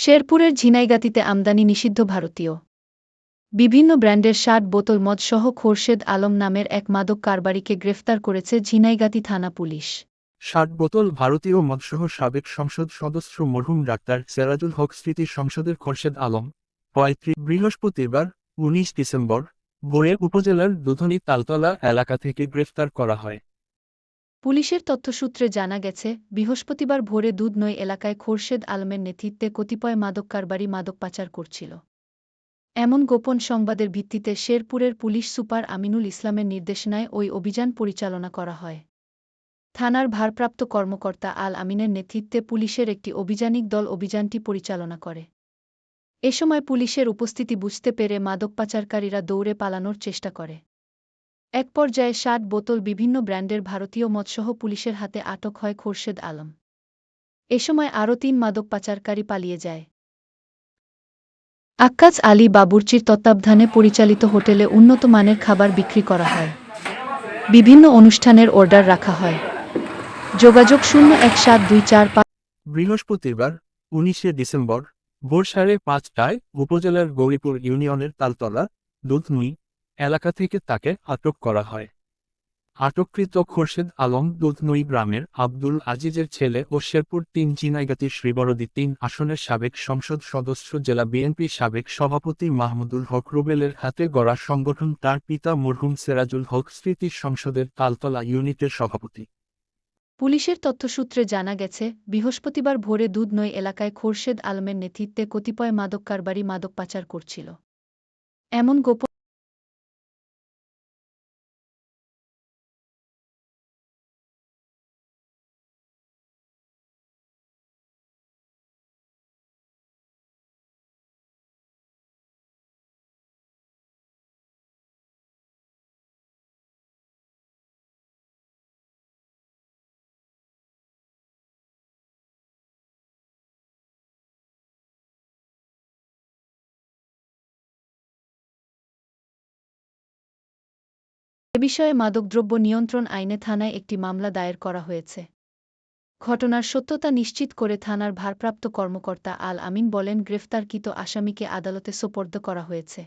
শেরপুরের ঝিনাইগাতিতে আমদানি নিষিদ্ধ ভারতীয়। বিভিন্ন ব্র্যান্ডের ষাট বোতল মদসহ খোরশেদ আলম নামের এক মাদক কারবারিকে গ্রেফতার করেছে ঝিনাইগাতি থানা পুলিশ। ষাট বোতল ভারতীয় মদসহ সাবেক সংসদ সদস্য মরহুম ডাক্তার সেরাজুল হক স্মৃতি সংসদের খোরশেদ আলম, পঁয়ত্রিশ বৃহস্পতিবার, উনিশ ডিসেম্বর, ভোরে উপজেলার দুধনী তালতলা এলাকা থেকে গ্রেফতার করা হয়। পুলিশের তথ্যসূত্রে জানা গেছে, বৃহস্পতিবার ভোরে দুধনৈ এলাকায় খোরশেদ আলমের নেতৃত্বে কতিপয় মাদক কারবারি মাদক পাচার করছিল। এমন গোপন সংবাদের ভিত্তিতে শেরপুরের পুলিশ সুপার আমিনুল ইসলামের নির্দেশনায় ওই অভিযান পরিচালনা করা হয়। থানার ভারপ্রাপ্ত কর্মকর্তা আল আমিনের নেতৃত্বে পুলিশের একটি অভিযানিক দল অভিযানটি পরিচালনা করে। এ সময় পুলিশের উপস্থিতি বুঝতে পেরে মাদক পাচারকারীরা দৌড়ে পালানোর চেষ্টা করে। এক পর্যায়ে ষাট বোতল বিভিন্ন ব্র্যান্ডের ভারতীয় মদসহ পুলিশের হাতে আটক হয় খোরশেদ আলম। এ সময় আরও তিন মাদক পাচারকারী পালিয়ে যায়। আক্কাজ আলী বাবুর্চির তত্ত্বাবধানে পরিচালিত হোটেলে উন্নত মানের খাবার বিক্রি করা হয়। বিভিন্ন অনুষ্ঠানের অর্ডার রাখা হয়। যোগাযোগ শূন্য এক সাত দুই চার পাঁচ বৃহস্পতিবার, উনিশে ডিসেম্বর, ভোর সাড়ে পাঁচটায় উপজেলার গৌরীপুর ইউনিয়নের তালতলা, দুধনুই এলাকা থেকে তাকে আটক করা হয়। আটককৃত খোরশেদ আলম দুধনুই গ্রামের আব্দুল আজিজের ছেলে ও শেরপুর তিন চিনাইগাতি শ্রীবরদী তিন আসনের সাবেক সংসদ সদস্য জেলা বিএনপি সাবেক সভাপতি মাহমুদুল হক রুবেলের হাতে গড়া সংগঠন তার পিতা মরহুম সেরাজুল হক স্মৃতি সংসদের তালতলা ইউনিটের সভাপতি। পুলিশের তথ্যসূত্রে জানা গেছে, বৃহস্পতিবার ভোরে দুধনৈ এলাকায় খোরশেদ আলমের নেতৃত্বে কতিপয় মাদক কারবারি মাদক পাচার করছিল। এমন গোপন এ বিষয়ে মাদকদ্রব্য নিয়ন্ত্রণ আইনে থানায় একটি মামলা দায়ের করা হয়েছে। ঘটনার সত্যতা নিশ্চিত করে থানার ভারপ্রাপ্ত কর্মকর্তা আল আমিন বলেন, গ্রেফতারকৃত আসামিকে আদালতে সোপর্দ করা হয়েছে।